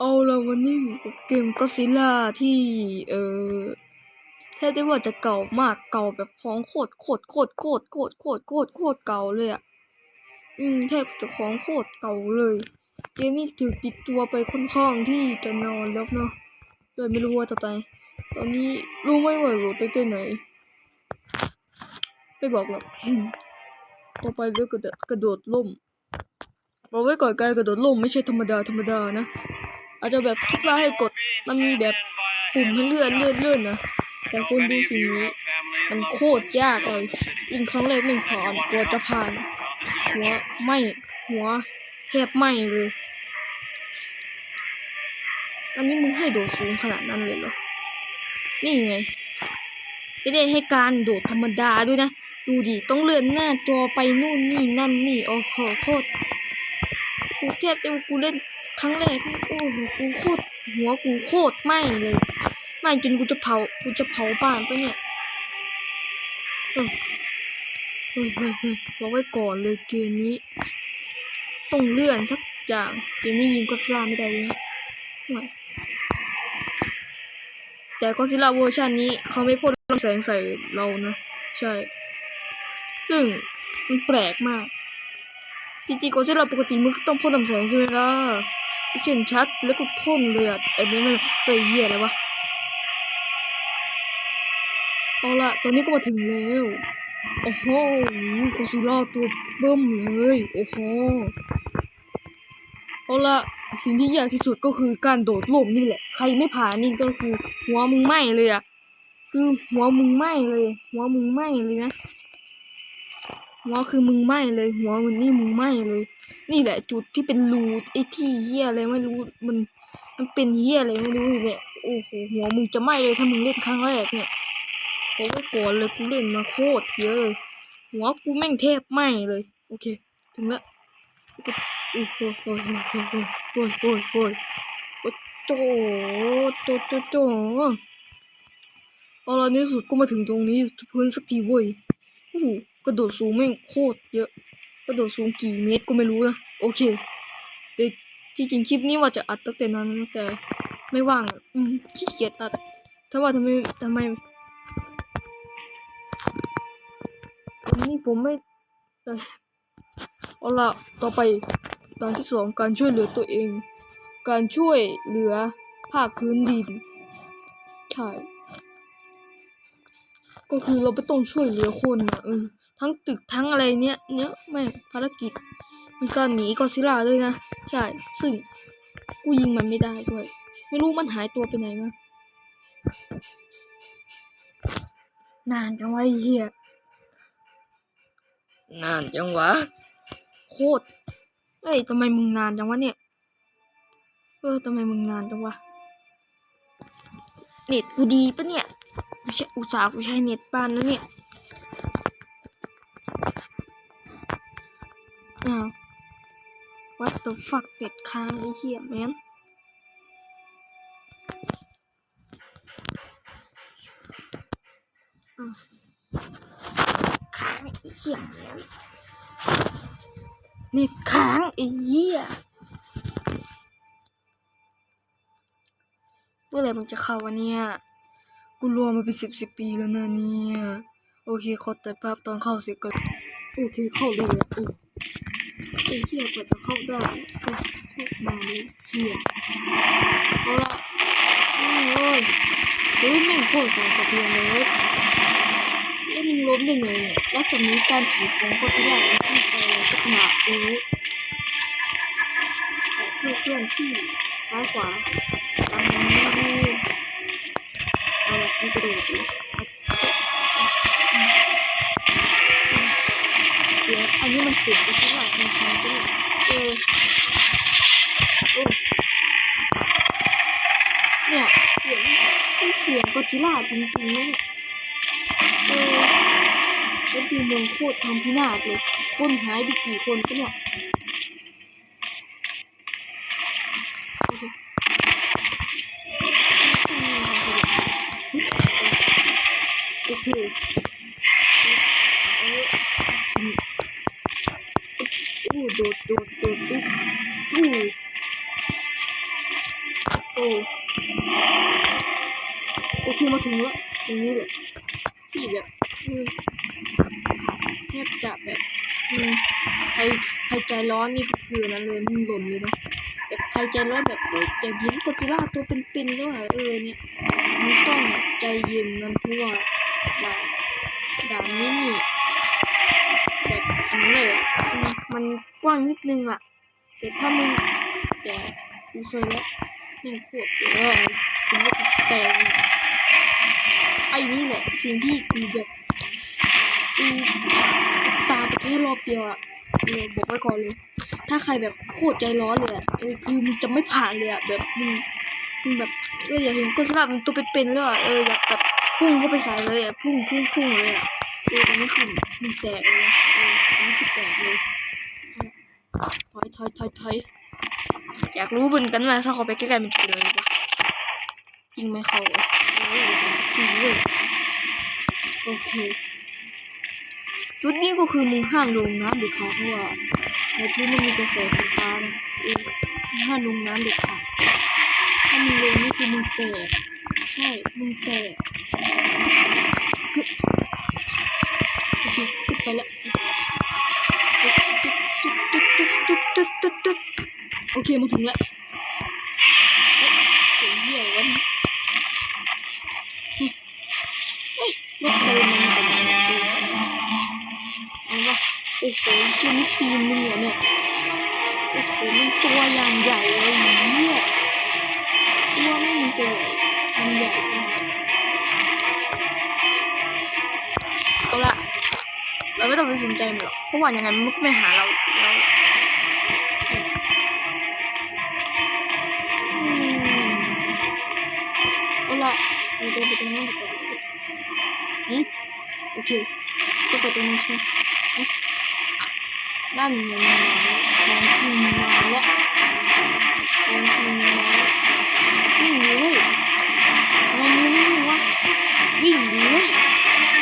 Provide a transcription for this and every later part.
เอาละวันนี้อยู่กับเกมก็ซิล่าที่เออแทบได้ว่าจะเก่ามากเก่าแบบของโคตรโคตรโคตรโคตรโคตรโคตรโคตรโคตรเก่าเลยอะอืมแทบจะของโคตรเก่าเลย เกมนี้ถือปิดตัวไปค่อนข้างที่จะนานแล้วเนาะเลยไม่รู้ว่าจะตายตอนนี้รู้ไมว่าโหลดตั้งแต่ไหนไม่บอกหรอกต่อไปเรื่องกระโดดกระโดดล่มบอกไว้ก่อนการกระโดดล่มไม่ใช่ธรรมดาธรรมดานะ อาจจะแบบคิดว่าให้กดมันมีแบบปุ่มให้เลื่อนเลื่อนเลื่อนนะแต่คุณดูสิ่งนี้มันโคตรยากเลยยิงครั้งแรกไม่ผ่านกว่าจะผ่าน หัวไหมหัวแทบไหมเลย อันนี้มึงให้โดดสูงขนาดนั้นเลยเหรอ นี่ไงไม่ได้ให้การโดดธรรมดาด้วยนะ ดูดิต้องเลื่อนหน้าจอไปนู่นนี่นั่นนี่ โอ้โหโคตรกูเทียบจะกูเล่น ครั้งแรกโอ้โหกูโคตรหัวกูโคตรไหมเลยไหมจนกูจะเผากูจะเผาบ้านไปะเนี่ยเออเฮ้ยเฮ้ยเฮ้ยบอกไว้ก่อนเลยเกมนี้ต้องเลื่อนสักอย่างเกมนี้ยิงก็ซิล่าไม่ได้เลยแต่ก็ซิลาเวอร์ชันนี้เขาไม่พ่นลำแสงใส่เรานะ ใช่ ซึ่งมันแปลกมากจริงๆก็ซิลาปกติมึงก็ต้องพ่นลำแสงใช่ไหมล่ะ เช่นชัดแล้วก็พ่นเลยอะอันนี้มันเฮ้ยเหี้ยอะไรวะเอาละตอนนี้ก็มาถึงแล้ว โอ้โหก็ซิล่าตัวเบิ่มเลย โอ้โห เอาละสิ่งที่ยากที่สุดก็คือการโดดร่มนี่แหละ ใครไม่ผ่านนี่ก็คือ หัวมึงไหม้เลยอะคือหัวมึงไหม้เลย หัวมึงไหม้เลยนะ หัวคือมึงไหม้เลย หัวมึงนี่มึงไหม้เลย นี่แหละ จุดที่เป็นรูไอ้ที่เหี้ยอะไรไม่รู้มันมันเป็นเหี้ยอะไรไม่รู้นี่แหละโอ้โหหัวมึงจะไหม้เลยถ้ามึงเล่นครั้งแรกเนี่ยบอกไว้ก่อนเลยกูเล่นมาโคตรเยอะเลยหัวกูแม่งเทพไหม้เลย โอเค ถึงแล้วโอ้โหโอ้โหโอ้โหโอ้โหโอ้โหโอ้โหโอ้โจโจโจโจเอาละในที่สุดก็มาถึงตรงนี้พื้นสักทีเว้ยโอ้โห กระโดดสูงแม่งโคตรเยอะกระโดดสูงกี่เมตรก็ไม่รู้นะโอเคแต่ที่จริงคลิปนี้ว่าจะอัดตั้งแต่นั้นแต่ไม่ว่างอืมขี้เกียจอัดถ้าว่าทำไมทำไมนนี้ผมไม่เอาละต่อไปตอนที่สองการช่วยเหลือตัวเอง การช่วยเหลือภาคพื้นดินใช่ ก็คือเราไม่ต้องช่วยเหลือคนนะเออทั้งตึกทั้งอะไรเนี้ยเนี้ยแม่งภารกิจ มีการหนีกอดซิลล่าด้วยนะ ใช่ ซึ่งกูยิงมันไม่ได้ด้วย ไม่รู้มันหายตัวไปไหนนะนานจังวะไอ้เหี้ยนานจังวะ โคตรเฮ้ยทำไมมึงนานจังวะเนี่ย เออทำไมมึงนานจังวะเน็ตกูดีปะเนี่ยกูใช้ อุตส่าห์กูใช้เน็ตปานนะเนี่ย อ้าว what the fuck เน็ตค้างไอ้เหี้ยแมนอ้าวค้างไอ้เหี้ยแมนเน็ตค้างไอ้เหี้ยเมื่อไหร่มันจะเข้าวะเนี่ย กูรอมาเป็นสิบสิบปีแล้วนะเนี่ย โอเคขอแตัดภาพตอนเข้าเสร็จก่อนโอเคเข้าได้แล้วเออไอ้เหี้ยกว่าจะเข้าได้ก็โคตรนานเลยเหี้ยเอาละนี่เลยเฮ้ยแม่งโคตรสายสะเทือนเลยเล่นมึงล้มได้ไงเนี่ยรัศมีการขีดของก็ซิล่าที่ไปสักขนาดนี้แต่เพื่อนที่ซ้ายขวาตามนั้นไม่ดูเอาละมีกระโดดอยู่เดี๋ยวอันนี้มันเสียงก็ซิล่าจริงๆก็เลยเออโอ้เนี่ยเสียงมันเสียงก็ซิล่าจริงๆนะเนี่ยเออแล้วดูเมืองโคตรทำพินาศเลยคนหายไปกี่คนก็เนี่ยโอเค โอเคเอาละอู้โดดโดดโดดอู้โอ้โอเคมาถึงแล้วตรงนี้แหละที่แบบเออแทบจะแบบใครใครใจร้อนนี่ก็คือนั้นเลยมันหล่นเลยนะแบบใครใจร้อนแบบเอออยากเห็นก็ซิล่าตัวเป็นๆด้วยว่ะเออเนี่ยมันต้องใจเย็นนะเพราะว่า ด่านด่านนี้นี่แบบอันนี้เลยอะมันกว้างนิดนึงอะแต่ถ้ามึงแต่กูเคยแล้วแม่งโคตรเยอะถึงว่แต่งไอ้นี่แหละ สิ่งที่กูแบบกูตามไปแค่รอบเดียวอะเออบอกไว้ก่อนเลย ถ้าใครแบบโคตรใจร้อนเลยอะเออคือมึงจะไม่ผ่านเลยอะแบบมึงมึงแบบเอออยากเห็นก็สลับมันตัวเป็นๆเลยอะเอออยากแบบ พุ่งเข้าไปใส่เลยอะพุ่งพุ่งพุ่งเลยอะเอออันนี้คือมึงแตกเลยเอออันนี้คือแตกเลยถอยถอยถอยถอยอยากรู้เหมือนกันว่าถ้าเขาไปใกล้ๆมันจะเป็นอะไรวะยิงไม่เข้าจริงเลยโอเคจุดนี้ก็คือมึงห้ามลงน้ำเด็ดขาดเพราะว่าในพื้นมันมีกระแสไฟฟ้านะเออห้ามลงน้ำเด็ดขาดถ้ามึงลงนี่คือมึงแตกใช่มึงแตก โอเคขึ้นไปแล้วโอเคมาถึงแล้วเฮ้ยเสียงเหี้ยวะเนี่ยเฮ้ยรถเติมมันแต่มันเออเอาวะโอ้โหชื่อนี่ตีนมึงเหรอเนี่ยโอ้โหมันตัวอย่างใหญ่เลยเนี่ยตัวไม่มันจะใหญ่มันใหญ่นะเเราไม่ต้องไปสนใจมันหรอกเพราะว่ายังไงมันก็ไม่หาเราเราอืมเอาละเราเดินไปตรงนั้นดีกว่าอืมโอเคก็ไปตรงนั้นใช่ไหมนั่นไงมาแล้วของจริงมาแล้วของจริงมาแล้ววิ่งดิเว้ยทำไมมึงไม่วิ่งวะวิ่งดิเว้ย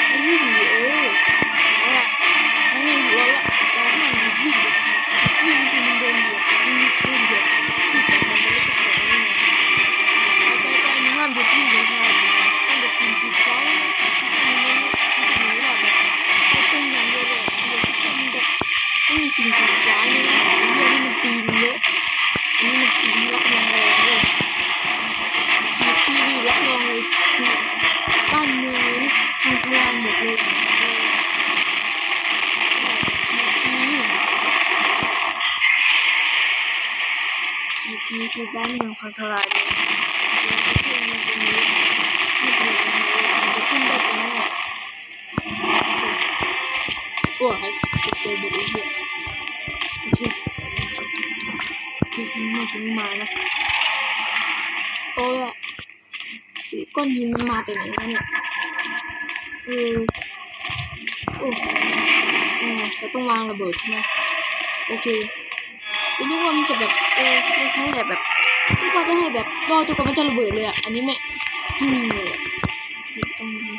ไอ้วิ่งดิเออ ทีคือบ้านเมืองพังทลายเลยแล้วก็ขึ้นมาตรงนี้ไม่เป็นไรมันจะขึ้นได้ตรงนี้แหละโอ้ยเจอหมดเลยเนี่ยโอเคโอเคมันจะไม่มานะโอ้ยสีก้อนหินมันมาแต่ไหนวะเนี่ยเออโอ้ยังไงเราต้องวางระเบิดใช่ไหมโอเคกูนึกว่ามันจะแบบเออในครั้งแรกแบบ นึกว่าจะให้แบบรอจนกว่ามันจะระเบิดเลยอะ อันนี้ไม่ไม่มเลยต้องนี้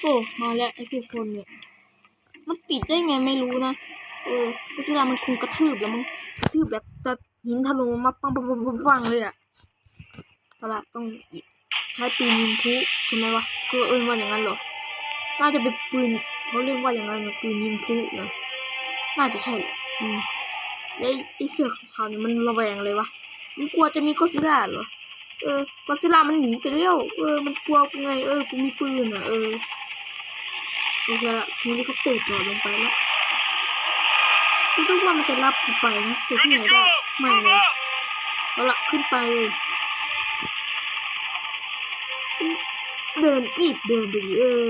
โอ้ มาแล้วไอ้ทุกคนเนี่ย มันติดได้ไงไม่รู้นะ เออก็แสดงมันคงกระทืบแล้วมันกระทืบแบบจะหินถล่มมาปังปังปังปังปังเลยอะเอาละต้องใช้ปืนยิงพุใช่ไหมวะก็เอิ้นว่าอย่างนั้นเหรอ น่าจะเป็นปืนเขาเรียกว่าอย่างนั้นปืนยิงพุนะ น่าจะใช่แหละอืมแล้วไอเสือขาวๆเนี่ยมันระแวงเลยวะมันกลัวจะมีก็ซิล่าเหรอ เออก็ซิล่ามันหนีไปแล้ว เออ มันกลัวกูไง เออ กูมีปืนอะ เออโอเคละทีนี้เขาเตะจอดลงไปแล้วกูคิดว่ามันจะรับกูไปนะแต่ที่ไหนได้ไม่เลยเอาละขึ้นไปเลยเดินอีบเดินไปดิเออ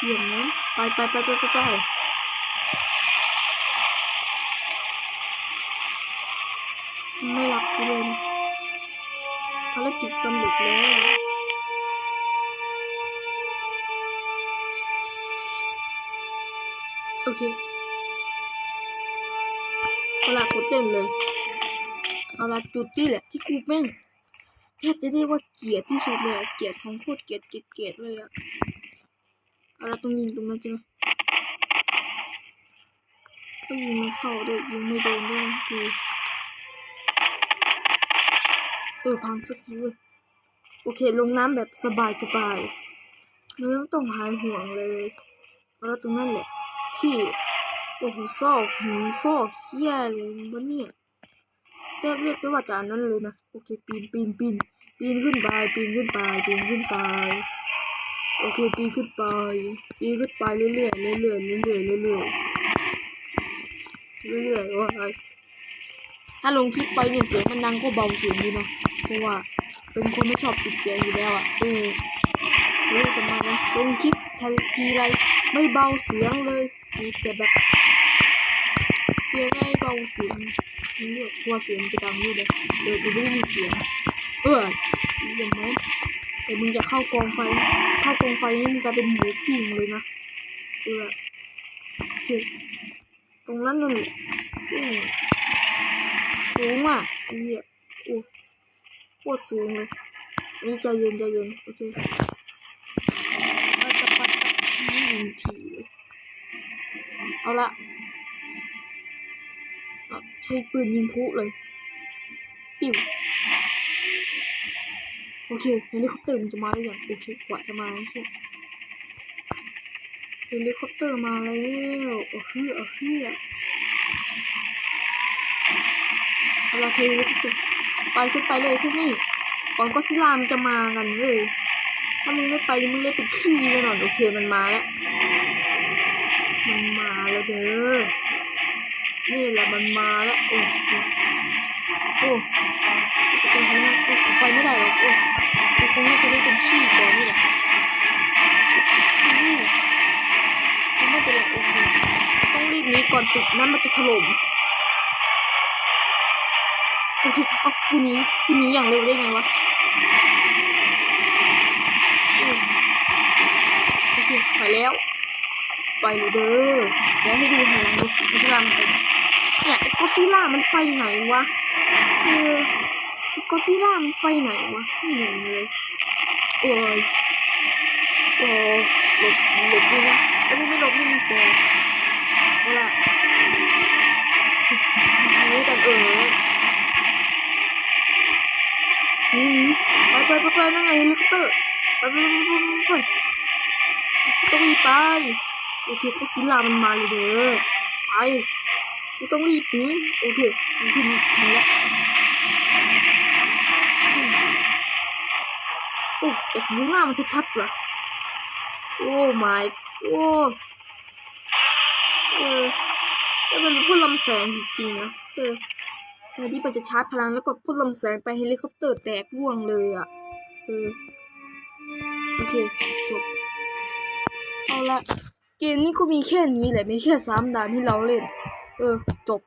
เยี่ยมนะไปไปไปไปไปไป ไม่รักกูเลยนะภารกิจสำเร็จแล้วโอเคเอาละกดเล่นเลย เอาละจุดนี่แหละที่กูแม่งแทบจะเรียกว่าเกลียดที่สุดเลยเกลียดของโคตรเกลียดเกลียดเกลียดเลยอะเอาละตรงยิงตรงนั้นใช่ไหมก็ยิงไม่เข้าด้วยยิงไม่โดนด้วยดู เออพังสักทีเว้ยโอเค ลงน้ำแบบสบายสบายไม่ต้องหายห่วงเลยแล้วตรงนั้นแหละที่โอ้โหซอกหินซอกเขี้ยเลยวะเนี่ยแต่เรียกได้ว่าจานนั้นเลยนะโอเคปีนปีนปีนปีนขึ้นไปปีนขึ้นไปปีนขึ้นไปโอเคปีนขึ้นไปปีนขึ้นไปเรื่อยๆเรื่อยๆเรื่อยๆเรื่อยๆเรื่อยๆว่าถ้าลงคลิปไปเนี่ยเสียงมันดังก็เบาเสียงดีเนาะ ราะว่า เป็นคนไม่ชอบปิดเสียงอยู่แล้วอะเออเรื่องจะมานะลงคลิปทันทีไรไม่เบาเสียงเลยมีแต่แบบเพียงไม่เบาเสียงนี่เรียกว่าเสียงจะดังอยู่เลยเดี๋ยวกูไม่ได้มีเสียงเออเห็นไหมแต่มึงจะเข้ากองไฟ เข้ากองไฟนี่มึงกลายเป็นหมูปิ้งเลยนะเออเจ็บตรงนั้นนั่นแหละอืมสูงอะเหี้ยโอ้ โคตรสูงเลยนนี่ใจเย็นใจเย็นโอเคเราจะปัดนี่ยิงทีเอาละเอาใช้ปืนยิงพุเลย ปิวโอเคเฮลิคอปเตอร์มันจะมาหรือยังโอเคกว่าจะมาโอเคเฮลิคอปเตอร์มาแล้วโอ้เฮือโอ้เฮือเราเคยรู้สึก ไปขึ้นไปเลยพวกนี้ก่อนก็ซิลามนจะมากันเลยถ้ามึงไม่ไปมึงเล่นเป็นขี้แน่นอนโอเคมันมาแล้ว มันมาแล้วเด้อ นี่แหละมันมาแล้ว โอ้โหโอ้ไงโอ้ไปไม่ได้หรอกโอ้กูคงน่าจะได้เป็นขี้ก่อนนี่แหละอืมไม่เป็นไรโอเคต้องรีบนี้ก่อนตึกนั้นมันจะถล่ม เคเอาคืนนี้คืนนี้อย่างเร็วได้ไงวะอืมโอเคไปแล้วไปเลยเด้อเดี๋ยวให้ดูหันหลังดูมันจะมันไปเนี่ยก็ซิล่ามันไปไหนวะเออก็ซิล่ามันไปไหนวะไม่เห็นเลยโอ้ยโอ้หลบหลบดีนะไอ้พวกไม่หลบนี่มันแกเอาละ ไปไปไปไปนั่งไงเฮลิคอปเตอร์ไปไปไปไปไปไปต้องรีบไปโอเคก็ซิลามันมาเลยเด้อไปไม่ต้องรีบหนีโอเคมันขึ้นมาแล้วโอ้จากข้หน้ามันจะชัดว่ะโอ้ my โอ้เออแล้วมันเป็นพวกลำแสงจริงๆนะเออ แทนที่มันจะชาร์จพลังแล้วก็พ่นลำแสงไปเฮลิคอปเตอร์แตกว่วงเลยอะเออโอเคจบเอาละเกมนี้ก็มีแค่นี้แหละมีแค่สามด่านที่เราเล่น เออจบ